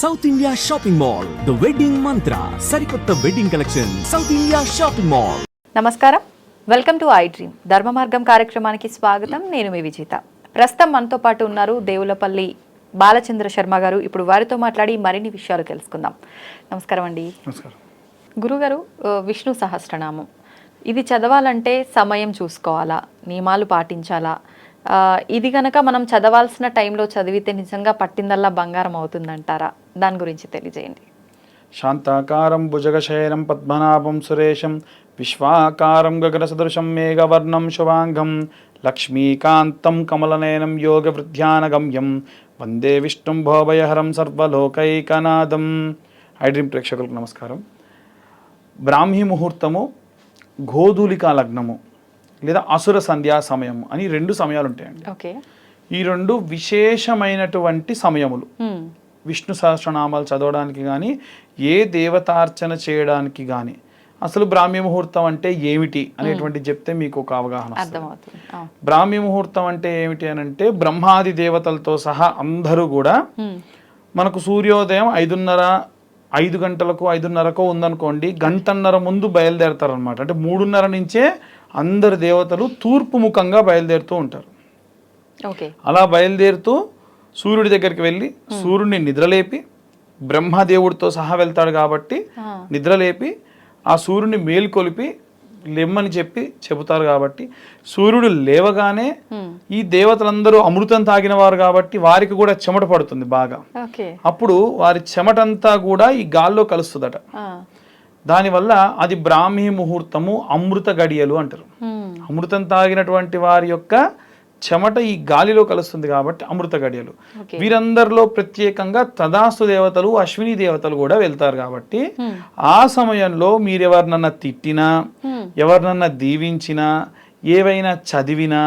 South India Shopping Mall the wedding Mantra సరికొత్త wedding collection South India Shopping Mall నమస్కారం. Welcome to I Dream Dharma Margam కార్యక్రమానికి స్వాగతం. నేను మీ విజేత. ప్రస్తుతం మనతో పాటు ఉన్నారు దేవులపల్లి బాలచంద్ర శర్మ గారు. ఇప్పుడు వారితో మాట్లాడి మరిన్ని విషయాలు తెలుసుకుందాం. నమస్కారం అండి. నమస్కారం. గురుగారు విష్ణు సహస్రనామం. ఇది చదవాలంటే సమయం చూసుకోవాలా? నియమాలు పాటించాలా? ఇది గనక మనం చదవాల్సిన టైంలో చదివితే నిజంగా పట్టిందల్లా బంగారం అవుతుందంటారా? దాని గురించి తెలియజేయండి. శాంతాకారం భుజగశయనం పద్మనాభం సురేశం విశ్వాకారం గగనసదృశం మేఘవర్ణం శుభాంగం లక్ష్మీకాంతం కమలనయనం యోగవృద్ధ్యానగమ్యం వందే విష్ణుం భోభయహరం సర్వలోకైకనాదం. ఐడ్రీమ్ ప్రేక్షకులకు నమస్కారం. బ్రాహ్మీ ముహూర్తము గోధూలికా లగ్నము లేదా అసుర సంధ్యా సమయం అని రెండు సమయాలు ఉంటాయండి. ఈ రెండు విశేషమైనటువంటి సమయములు. విష్ణు సహస్రనామాలు చదవడానికి కానీ ఏ దేవతార్చన చేయడానికి కానీ అసలు బ్రాహ్మీ ముహూర్తం అంటే ఏమిటి అనేటువంటి చెప్తే మీకు ఒక అవగాహన. బ్రాహ్మీ ముహూర్తం అంటే ఏమిటి అని అంటే బ్రహ్మాది దేవతలతో సహా అందరూ కూడా. మనకు సూర్యోదయం ఐదున్నర ఐదు గంటలకు ఐదున్నరకు ఉందనుకోండి గంటన్నర ముందు బయలుదేరతారు అనమాట అంటే మూడున్నర నుంచే అందరు దేవతలు తూర్పు ముఖంగా బయలుదేరుతూ ఉంటారు. ఓకే. అలా బయలుదేరుతూ సూర్యుడి దగ్గరికి వెళ్ళి సూర్యుడిని నిద్రలేపి బ్రహ్మదేవుడితో సహా వెళ్తాడు కాబట్టి. నిద్రలేపి ఆ సూర్యుడిని మేల్కొలిపి లెమ్మని చెప్పి చెబుతారు కాబట్టి సూర్యుడు లేవగానే. ఈ దేవతలందరూ అమృతం తాగిన వారు కాబట్టి వారికి కూడా చెమట పడుతుంది బాగా అప్పుడు వారి చెమటంతా కూడా ఈ గాల్లో కలుస్తుందట. దానివల్ల అది బ్రాహ్మీ ముహూర్తము అమృత గడియలు అంటారు. అమృతం తాగినటువంటి వారి యొక్క చెమట ఈ గాలిలో కలుస్తుంది కాబట్టి అమృత గడియలు. వీరందరిలో ప్రత్యేకంగా తదాస్తు దేవతలు అశ్విని దేవతలు కూడా వెళ్తారు కాబట్టి. ఆ సమయంలో మీరు ఎవరినన్నా తిట్టినా. ఎవరినన్నా దీవించినా ఏవైనా చదివినా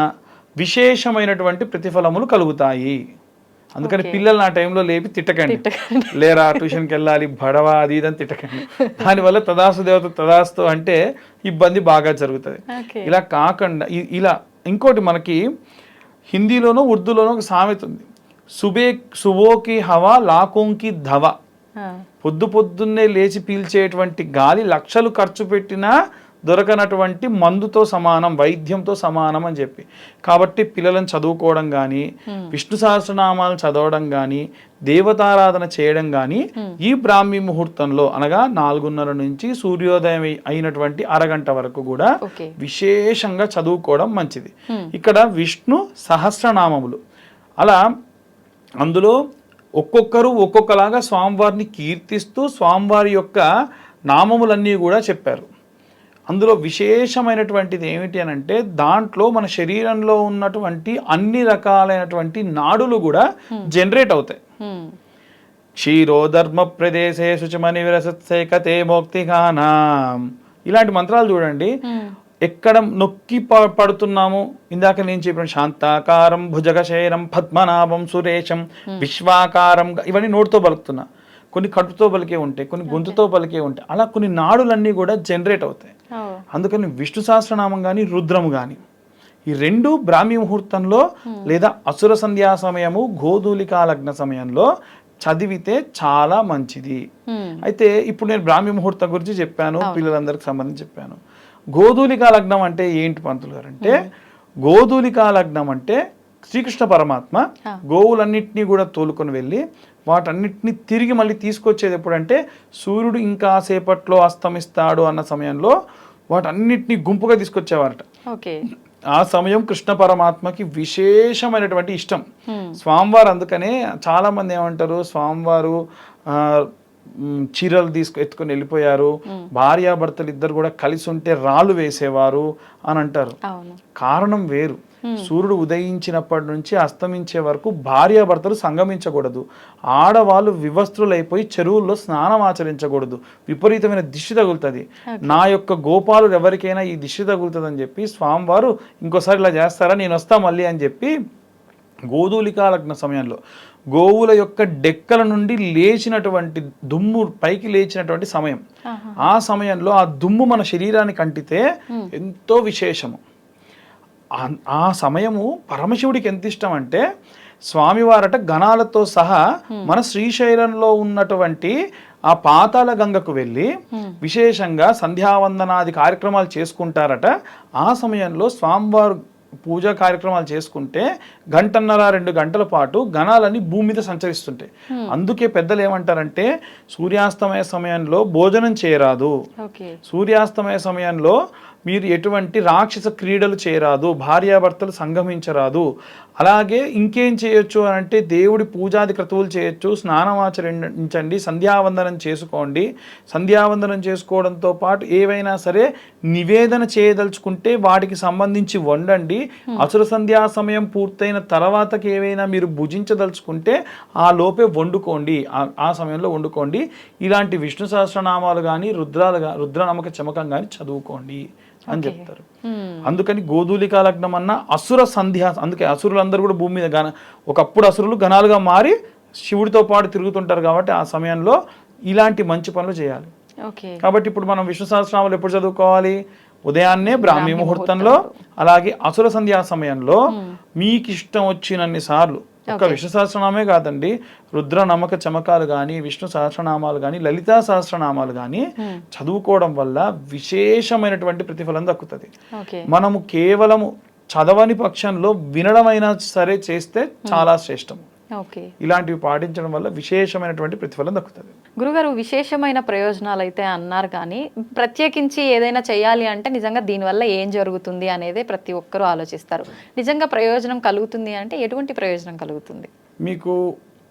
విశేషమైనటువంటి ప్రతిఫలములు కలుగుతాయి. అందుకని పిల్లలు ఆ టైంలో లేపి తిట్టకండి. లేరా ట్యూషన్కి వెళ్ళాలి బడవా అది ఇది అని తిట్టకండి. దానివల్ల తదాస్తు దేవత తదాస్తు అంటే ఇబ్బంది బాగా జరుగుతుంది. ఇలా కాకుండా ఇలా ఇంకోటి మనకి హిందీలోనూ ఉర్దూలోనూ ఒక సామెత ఉంది సుబే సుబోకి హవా లాకోంకి ధవ. పొద్దు పొద్దున్నే లేచి పీల్చేటువంటి గాలి లక్షలు ఖర్చు పెట్టినా దొరకనటువంటి మందుతో సమానం వైద్యంతో సమానం అని చెప్పి. కాబట్టి పిల్లలను చదువుకోవడం కానీ విష్ణు సహస్రనామాలు చదవడం కానీ దేవతారాధన చేయడం కానీ ఈ బ్రాహ్మీ ముహూర్తంలో అనగా నాలుగున్నర నుంచి సూర్యోదయం అయి- అయినటువంటి అరగంట వరకు కూడా విశేషంగా చదువుకోవడం మంచిది. ఇక్కడ విష్ణు సహస్రనామములు. అలా అందులో ఒక్కొక్కరు ఒక్కొక్కలాగా స్వామివారిని కీర్తిస్తూ స్వామివారి యొక్క నామములన్నీ కూడా చెప్పారు. అందులో విశేషమైనటువంటిది ఏమిటి అని అంటే దాంట్లో మన శరీరంలో ఉన్నటువంటి అన్ని రకాలైనటువంటి నాడులు కూడా జనరేట్ అవుతాయి. క్షీరోధర్మ ప్రదేశే శుచమని విరసత్సేకతే మోక్తిగానా ఇలాంటి మంత్రాలు చూడండి. ఎక్కడ నొక్కి పడుతున్నాము? ఇందాక నేను చెప్పిన శాంతాకారం భుజగశయనం పద్మనాభం సురేశం విశ్వాకారం ఇవన్నీ నోటితో పలుకుతున్నా. కొన్ని కడుపుతో పలికే ఉంటాయి కొన్ని గొంతుతో పలికే ఉంటాయి. అలా కొన్ని నాడులన్నీ కూడా జనరేట్ అవుతాయి. అందుకని విష్ణు సహస్రనామం కానీ రుద్రము కానీ ఈ రెండు బ్రాహ్మీ ముహూర్తంలో లేదా అసుర సంధ్యా సమయము గోధూలికా లగ్న సమయంలో చదివితే చాలా మంచిది. అయితే ఇప్పుడు నేను బ్రాహ్మీ ముహూర్తం గురించి చెప్పాను పిల్లలందరికి సంబంధించి చెప్పాను. గోధూలికా లగ్నం అంటే ఏంటి పంతులు గారు అంటే గోధూలికా లగ్నం అంటే శ్రీకృష్ణ పరమాత్మ గోవులన్నింటినీ కూడా తోలుకొని వెళ్ళి వాటన్నిటిని తిరిగి మళ్ళీ తీసుకొచ్చేది ఎప్పుడంటే సూర్యుడు ఇంకా సేపట్లో అస్తమిస్తాడు అన్న సమయంలో వాటన్నిటిని గుంపుగా తీసుకొచ్చేవారట. ఓకే. ఆ సమయం కృష్ణ పరమాత్మకి విశేషమైనటువంటి ఇష్టం. స్వామివారు అందుకనే చాలా మంది ఏమంటారు స్వామివారు చీరలు తీసుకు ఎత్తుకొని వెళ్ళిపోయారు. భార్యాభర్తలు ఇద్దరు కూడా కలిసి ఉంటే రాళ్ళు వేసేవారు అని అంటారు. కారణం వేరు. సూర్యుడు ఉదయించినప్పటి నుంచి అస్తమించే వరకు భార్యాభర్తలు సంగమించకూడదు. ఆడవాళ్ళు వివస్త్రులైపోయి చెరువుల్లో స్నానం ఆచరించకూడదు. విపరీతమైన దిష్టి తగులుతుంది. నా యొక్క గోపాలు ఎవరికైనా ఈ దిష్టి తగులుతుందని చెప్పి స్వామివారు ఇంకోసారి ఇలా చేస్తారా? నేను వస్తా మళ్ళీ అని చెప్పి గోధూలికా లగ్న సమయంలో గోవుల యొక్క డెక్కల నుండి లేచినటువంటి దుమ్ము పైకి లేచినటువంటి సమయం. ఆ సమయంలో ఆ దుమ్ము మన శరీరానికి అంటితే ఎంతో విశేషము. ఆ- సమయము పరమశివుడికి ఎంత ఇష్టం అంటే స్వామివారట గణాలతో సహా మన శ్రీశైలంలో ఉన్నటువంటి ఆ పాతాల గంగకు వెళ్ళి విశేషంగా సంధ్యావందనాది కార్యక్రమాలు చేసుకుంటారట. ఆ సమయంలో స్వామివారు పూజా కార్యక్రమాలు చేసుకుంటే గంటన్నర రెండు గంటల పాటు గణాలని భూమి మీద సంచరిస్తుంటాయి. అందుకే పెద్దలు ఏమంటారంటే సూర్యాస్తమయ సమయంలో భోజనం చేయరాదు. సూర్యాస్తమయ సమయంలో మీరు ఎటువంటి రాక్షస క్రీడలు చేయరాదు భార్యాభర్తలు సంగమించరాదు. అలాగే ఇంకేం చేయొచ్చు అని అంటే దేవుడి పూజాది క్రతువులు చేయొచ్చు. స్నానం ఆచరించండి సంధ్యావందనం చేసుకోండి. సంధ్యావందనం చేసుకోవడంతో పాటు ఏవైనా సరే నివేదన చేయదలుచుకుంటే వాటికి సంబంధించి వండండి. అసుర సంధ్యా సమయం పూర్తయిన తర్వాతకి ఏవైనా మీరు భుజించదలుచుకుంటే ఆ లోపే వండుకోండి. ఆ- సమయంలో వండుకోండి. ఇలాంటి విష్ణు సహస్రనామాలు కానీ రుద్రాలు రుద్రనమ్మక చమకం కానీ చదువుకోండి. అని చెప్తారు. అందుకని గోధూలికా లగ్నం అన్న అసుర సంధ్య అందుకే అసురులందరూ కూడా భూమి మీద గణ ఒకప్పుడు అసురులు గణాలుగా మారి శివుడితో పాటు తిరుగుతుంటారు కాబట్టి ఆ సమయంలో ఇలాంటి మంచి పనులు చేయాలి. కాబట్టి ఇప్పుడు మనం విష్ణు సహస్రనామాలు ఎప్పుడు చదువుకోవాలి? ఉదయాన్నే బ్రాహ్మీ ముహూర్తంలో అలాగే అసుర సంధ్యా సమయంలో మీకు ఇష్టం వచ్చినన్ని సార్లు ఒక్క విష్ణు సహస్రనామే కాదండి రుద్ర నమ్మక చమకాలు కానీ విష్ణు సహస్రనామాలు కానీ లలితా సహస్రనామాలు కానీ చదువుకోవడం వల్ల విశేషమైనటువంటి ప్రతిఫలం దక్కుతుంది. మనము కేవలము చదవని పక్షంలో వినడమైనా సరే చేస్తే చాలా శ్రేష్టం ఓకే ఇలాంటివి పాటించడం వల్ల విశేషమైనటువంటి ప్రతిఫలం దక్కుతుంది. గురుగారు విశేషమైన ప్రయోజనాలు అయితే అన్నారు కానీ ప్రత్యేకించి ఏదైనా చేయాలి అంటే నిజంగా దీనివల్ల ఏం జరుగుతుంది అనేదే ప్రతి ఒక్కరూ ఆలోచిస్తారు. నిజంగా ప్రయోజనం కలుగుతుంది అంటే ఎటువంటి ప్రయోజనం కలుగుతుంది? మీకు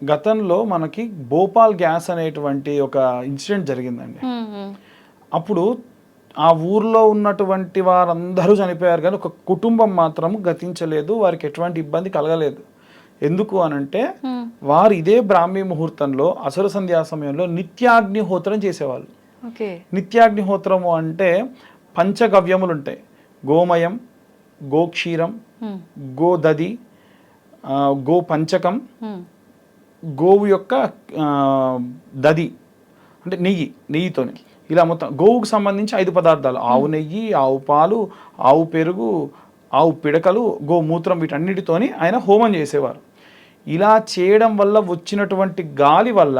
గతంలో మనకి భోపాల్ గ్యాస్ అనేటువంటి ఒక ఇన్సిడెంట్ జరిగిందండి. అప్పుడు ఆ ఊర్లో ఉన్నటువంటి వారందరూ చనిపోయారు కానీ ఒక కుటుంబం మాత్రం గతించలేదు వారికి ఎటువంటి ఇబ్బంది కలగలేదు. ఎందుకు అనంటే వారు ఇదే బ్రాహ్మీ ముహూర్తంలో అసుర సంధ్యా సమయంలో నిత్యాగ్నిహోత్రం చేసేవాళ్ళు. నిత్యాగ్నిహోత్రము అంటే పంచగవ్యములు ఉంటాయి గోమయం గోక్షీరం గోదది గో పంచకం గోవు యొక్క దది అంటే నెయ్యి నెయ్యితోని. ఇలా మొత్తం గోవుకు సంబంధించి ఐదు పదార్థాలు. ఆవు నెయ్యి ఆవు పాలు ఆవు పెరుగు ఆవు పిడకలు గోమూత్రం వీటన్నిటితోని ఆయన హోమం చేసేవారు. ఇలా చేయడం వల్ల వచ్చినటువంటి గాలి వల్ల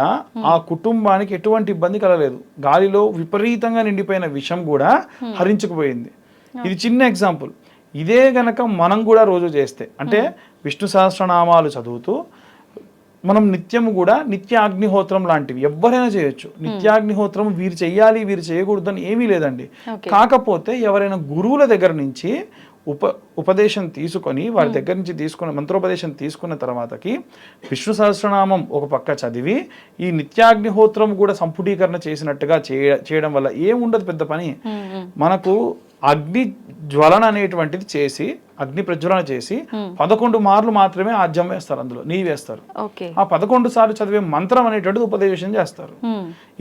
ఆ కుటుంబానికి ఎటువంటి ఇబ్బంది కలగలేదు. గాలిలో విపరీతంగా నిండిపోయిన విషం కూడా హరించుకుపోయింది. ఇది చిన్న ఎగ్జాంపుల్. ఇదే గనక మనం కూడా రోజు చేస్తే అంటే విష్ణు సహస్రనామాలు చదువుతూ మనం నిత్యము కూడా నిత్య అగ్నిహోత్రం లాంటివి ఎవరైనా చేయొచ్చు. నిత్యాగ్నిహోత్రం వీరు చెయ్యాలి వీరు చేయకూడదు అని ఏమీ లేదండి. కాకపోతే ఎవరైనా గురువుల దగ్గర నుంచి ఉప ఉపదేశం తీసుకొని వారి దగ్గర నుంచి తీసుకున్న మంత్రోపదేశం తీసుకున్న తర్వాతకి విష్ణు సహస్రనామం ఒక పక్క చదివి ఈ నిత్యాగ్నిహోత్రం కూడా సంపుటీకరణ చేసినట్టుగా చేయ చేయడం వల్ల ఏముండదు పెద్ద పని. మనకు అగ్ని జ్వలన అనేటువంటిది చేసి అగ్ని ప్రజ్వలన చేసి పదకొండు మార్లు మాత్రమే ఆజ్యం వేస్తారు అందులో నెయ్యి వేస్తారు. ఆ పదకొండు సార్లు చదివే మంత్రం అనేటువంటిది ఉపదేశం చేస్తారు.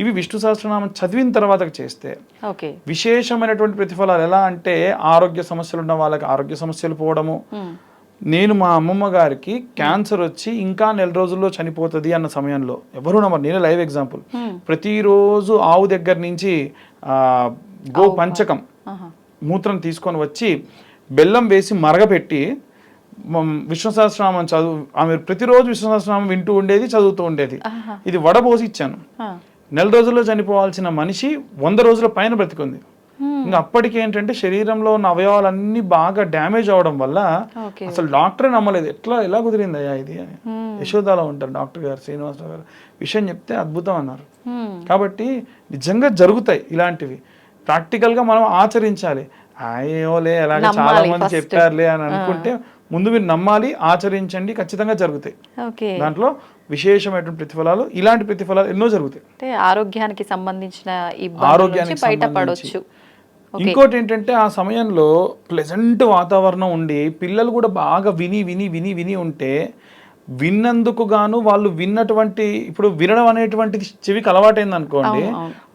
ఇవి విష్ణు సహస్రనామం చదివిన తర్వాత చేస్తే విశేషమైనటువంటి ప్రతిఫలాలు ఎలా అంటే ఆరోగ్య సమస్యలు ఉన్న వాళ్ళకి ఆరోగ్య సమస్యలు పోవడము. నేను మా అమ్మమ్మ గారికి క్యాన్సర్ వచ్చి ఇంకా నెల రోజుల్లో చనిపోతుంది అన్న సమయంలో ఎవరు నమ్మరు నేను లైవ్ ఎగ్జాంపుల్. ప్రతిరోజు ఆవు దగ్గర నుంచి గో పంచకం మూత్రం తీసుకొని వచ్చి బెల్లం వేసి మరగపెట్టి విష్ణు సహస్రనామం చదువు ఆమె ప్రతిరోజు విష్ణు సహస్రనామం వింటూ ఉండేది చదువుతూ ఉండేది. ఇది వడబోసి ఇచ్చాను. నెల రోజుల్లో చనిపోవాల్సిన మనిషి వంద రోజుల పైన బ్రతికుంది. ఇంకా అప్పటికి ఏంటంటే శరీరంలో ఉన్న అవయవాలన్నీ బాగా డ్యామేజ్ అవడం వల్ల అసలు డాక్టరే నమ్మలేదు. ఎట్లా ఎలా కుదిరింది అయ్యా ఇది అని. యశోదాలో ఉంటారు డాక్టర్ గారు శ్రీనివాసరావు గారు. విషయం చెప్తే అద్భుతం అన్నారు. కాబట్టి నిజంగా జరుగుతాయి ఇలాంటివి. ప్రాక్టికల్గా మనం ఆచరించాలి. అయ్యోలే అలాగే చాలా మంది. చెప్పారులే అని అనుకుంటే ముందు మీరు నమ్మాలి ఆచరించండి ఖచ్చితంగా జరుగుతాయి. దాంట్లో విశేషమైనటువంటి ప్రతిఫలాలు ఇలాంటి ప్రతిఫలాలు ఎన్నో జరుగుతాయి. అంటే ఆరోగ్యానికి సంబంధించిన ఆరోగ్యానికి బయటపడవచ్చు ఇంకోటి ఏంటంటే ఆ సమయంలో ప్లెజెంట్ వాతావరణం ఉండి పిల్లలు కూడా బాగా విని విని విని విని ఉంటే విన్నందుకు గాను వాళ్ళు విన్నటువంటి ఇప్పుడు వినడం అనేటువంటిది చెవికి అలవాటైంది అనుకోండి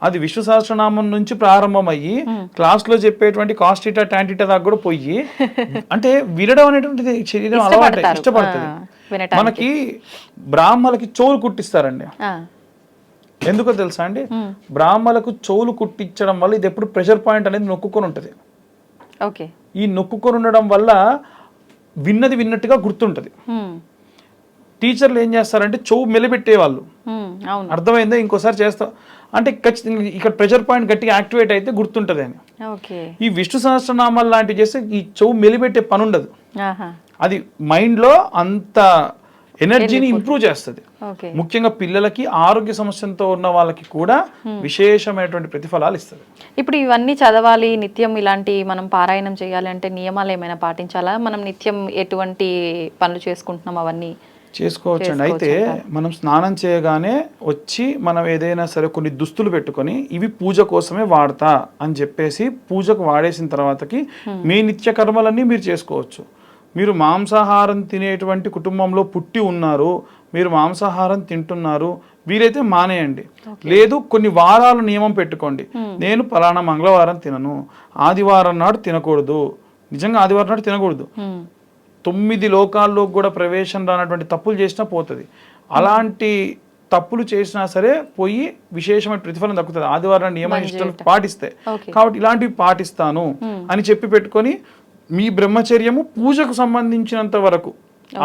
అది విశ్వ సహస్రనామం నుంచి ప్రారంభమయ్యి క్లాస్లో చెప్పేటువంటి కాస్టిటా టాంటిటా దాకా కూడా పోయి అంటే వినడం అనేటువంటిది శరీరం అలవాటు. ఇష్టపడుతుంది. మనకి బ్రాహ్మలకి చెవులు కుట్టిస్తారండి. ఎందుకో తెలుసా అండి? బ్రాహ్మలకు చెవులు కుట్టించడం వల్ల ఇది ఎప్పుడు ప్రెషర్ పాయింట్ అనేది నొక్కుకొని ఉంటుంది. ఓకే. ఈ నొక్కుకొని ఉండడం వల్ల విన్నది విన్నట్టుగా గుర్తుంటుంది. టీచర్లు ఏం చేస్తారంటే చెవు మెలిపెట్టేవాళ్ళు. అర్థమైందా? ఇంకోసారి చేస్తా. అంటే ఖచ్చితంగా ఇక్కడ ప్రెషర్ పాయింట్ గట్టిగా యాక్టివేట్ అయితే గుర్తుంటుంది అని. ఈ విష్ణు సహస్రనామాలు లాంటివి చేస్తే ఈ చెవు మెలిపెట్టే పని ఉండదు అది మైండ్లో అంత ఎనర్జీని ఇంప్రూవ్ చేస్తుంది. ముఖ్యంగా పిల్లలకి ఆరోగ్య సమస్యలతో ఉన్న వాళ్ళకి కూడా విశేషమైనటువంటి ప్రతిఫలాలు ఇస్తుంది. ఇప్పుడు ఇవన్నీ చదవాలి నిత్యం ఇలాంటి మనం పారాయణం చేయాలి అంటే నియమాలు ఏమైనా పాటించాలా? మనం నిత్యం ఎటువంటి పనులు చేసుకుంటున్నాం అవన్నీ? చేసుకోవచ్చండి. అయితే మనం స్నానం చేయగానే వచ్చి మనం ఏదైనా సరే కొన్ని దుస్తులు పెట్టుకొని ఇవి పూజ కోసమే వాడతా అని చెప్పేసి పూజకు వాడేసిన తర్వాతకి మీ నిత్య కర్మలన్నీ మీరు చేసుకోవచ్చు. మీరు మాంసాహారం తినేటువంటి కుటుంబంలో పుట్టి ఉన్నారు మీరు మాంసాహారం తింటున్నారు వీరైతే మానేయండి. లేదు కొన్ని వారాలు నియమం పెట్టుకోండి. నేను పలానా మంగళవారం తినను ఆదివారం నాడు తినకూడదు. నిజంగా ఆదివారం నాడు తినకూడదు. తొమ్మిది లోకాల్లో కూడా ప్రవేశం రానటువంటి తప్పులు చేసినా పోతుంది. అలాంటి తప్పులు చేసినా సరే పోయి విశేషమైన ప్రతిఫలం దక్కుతుంది. ఆదివారం నియమ నిష్టలు పాటిస్తే. కాబట్టి ఇలాంటివి పాటిస్తాను అని చెప్పి పెట్టుకొని మీ బ్రహ్మచర్యము పూజకు సంబంధించినంత వరకు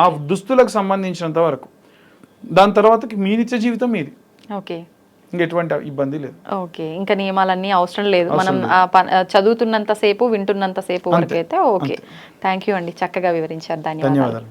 ఆ దుస్తులకు సంబంధించినంత వరకు. దాని తర్వాతకి మీ నిత్య జీవితం మీది. ఓకే. ఇంక ఎటువంటి ఇబ్బంది లేదు. ఓకే ఇంకా నియమాలన్నీ అవసరం లేదు. మనం చదువుతున్నంత సేపు వింటున్నంత సేపు వరకు అయితే ఓకే. థ్యాంక్ యూ అండి చక్కగా వివరించారు. ధన్యవాదాలు.